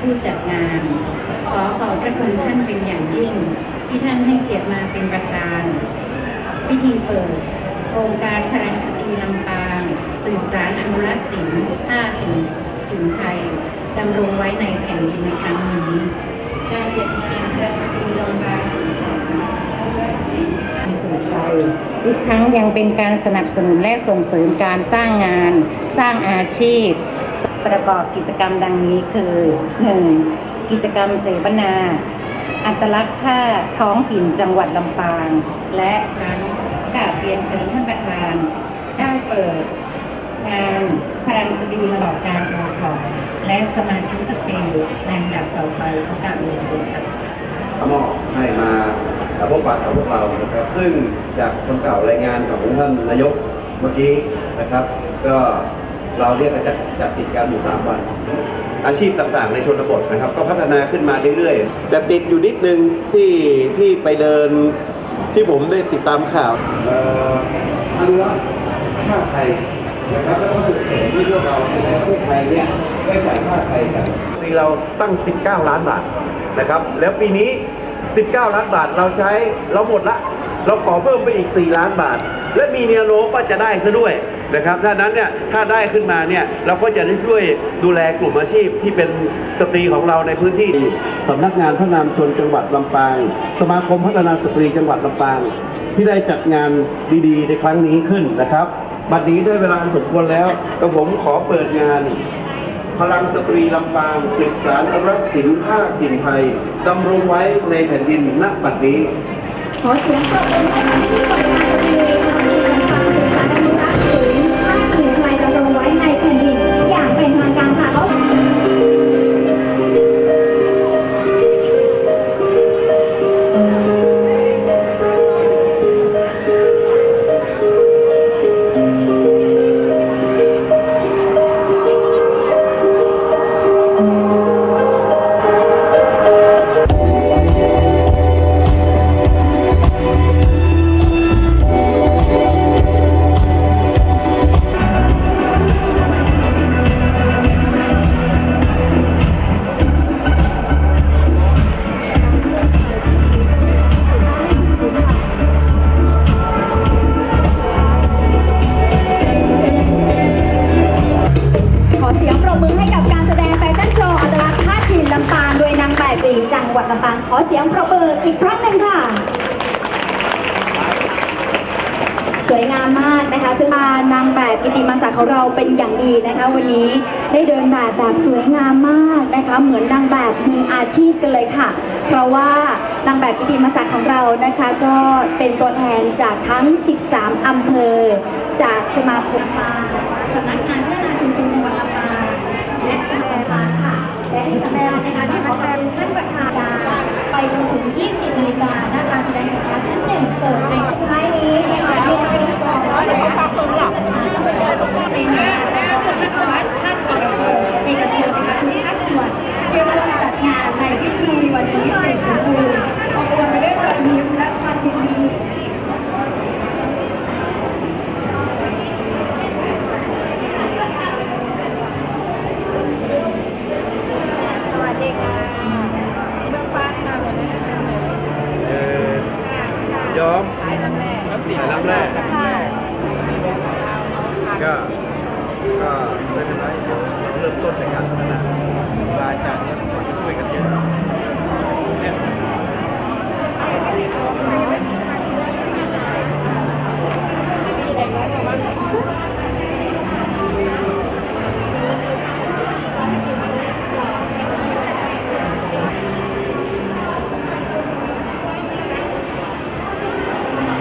ผู้จัดงาน ขอขอบพระคุณท่านเป็นอย่างยิ่ง ที่ท่านให้เกียรติมาเป็นประธาน พิธีเปิดโครงการพลังสตรีลำปางสืบสารอนุรักษ์ศิลป์ผ้าสินถิ่นไทยดำรงไว้ในแผ่นดินในครั้งนี้การจัดงานพลังสตรีลำปางสืบสารอนุรักษ์ศิลป์ผ้าสินไทยอีกทั้งยังเป็นการสนับสนุนและส่งเสริมการสร้างงาน สร้างอาชีพ ประกอบกิจกรรมดังนี้คือ 1. กิจกรรมเสวนา อัตลักษณ์ผ้าท้องถิ่นจังหวัดลำปาง และนั้นกราบเรียนเชิญท่านประธาน ได้เปิดงานพลังสตรีระบอบการโอทอและสมาชิกสตรีในลำดับต่อไปขอกราบเรียนเชิญครับมอบให้มาพบปะกับพวกเรานะครับ ซึ่งจากคำกล่าวรายงานของท่านนายกเมื่อกี้นะครับ ก็ เราเรียกกันจากจากกิจกรรมอยู่สามวัน อาชีพต่างๆ ในชนบทนะครับ ก็พัฒนาขึ้นมาเรื่อยๆ แต่ติดอยู่นิดนึงที่ที่ไปเดินที่ผมได้ติดตามข่าวเอ่ออนุรักษ์ผ้าไทยนะครับแล้วก็สุดเสริมที่พวกเราในประเทศไทยเนี่ยได้ใส่ผ้าไทยกันปีเราตั้ง 19 ล้านบาทนะครับ แล้วปีนี้ 19 ล้านบาทเราใช้เราหมดละ เราขอเพิ่มไปอีก 4 ล้านบาท และมีแนวโน้มว่าจะได้ซะด้วย นะครับถ้านั้นเนี่ยถ้าได้ขึ้นมาเนี่ยเราก็จะได้ช่วยดูแลกลุ่มอาชีพที่เป็นสตรีของเราในพื้นที่สำนักงานพระนามชนจังหวัดลำปาง สมาคมพัฒนาสตรีจังหวัดลำปาง ที่ได้จัดงานดีๆ ในครั้งนี้ขึ้นนะครับบัดนี้ได้เวลาอันสมควรแล้วก็ผมขอเปิดงาน พลังสตรีลำปางสืบสารอนุรักษ์ศิลป์ผ้าถิ่นไทยดำรงไว้ในแผ่นดินณบัดนี้ ขอเสียงปรบมือให้กับที่ผลงานสตรี วัดลำปางขอเสียงปรบมืออีกครั้งหนึ่งค่ะ สวยงามมากนะคะซึ่งนางแบบกิติมศักดิ์ของเราเป็นอย่างดีนะคะ วันนี้ได้เดินแบบแบบสวยงามมากนะคะ เหมือนนางแบบมืออาชีพกันเลยค่ะ เพราะว่านางแบบกิติมศักดิ์ของเรานะคะ ก็เป็นตัวแทนจากทั้ง 13 อำเภอ จากสมาคมปางสำนักงานพัฒนาชุมชนจังหวัดลำปางและสหปางค่ะและที่สำคัญนะคะที่ขอขอบคุณท่านประธานการไปจนถึง 20 นาฬิกาณการแสดงสินค้าชั้นหนึ่งเสิร์ฟในสุดท้ายนี้นะคะที่ทางพิธีกรและผู้จัดงานและเป็นการประกอบพิธีวัดภาคเอกชนเอกชนนะคะทุกภาคส่วนที่ร่วมจัดงานในพิธีวันนี้เสร็จสมบูรณ์อบอวลไปด้วยรอยยิ้มและความยินดี สวัสดีค่ะเบื้องฟ้าค่ะวันนี้ เอ่อ ย้อมขายน้ำแร่ขายน้ำแร่ก็ก็ไม่เป็นไร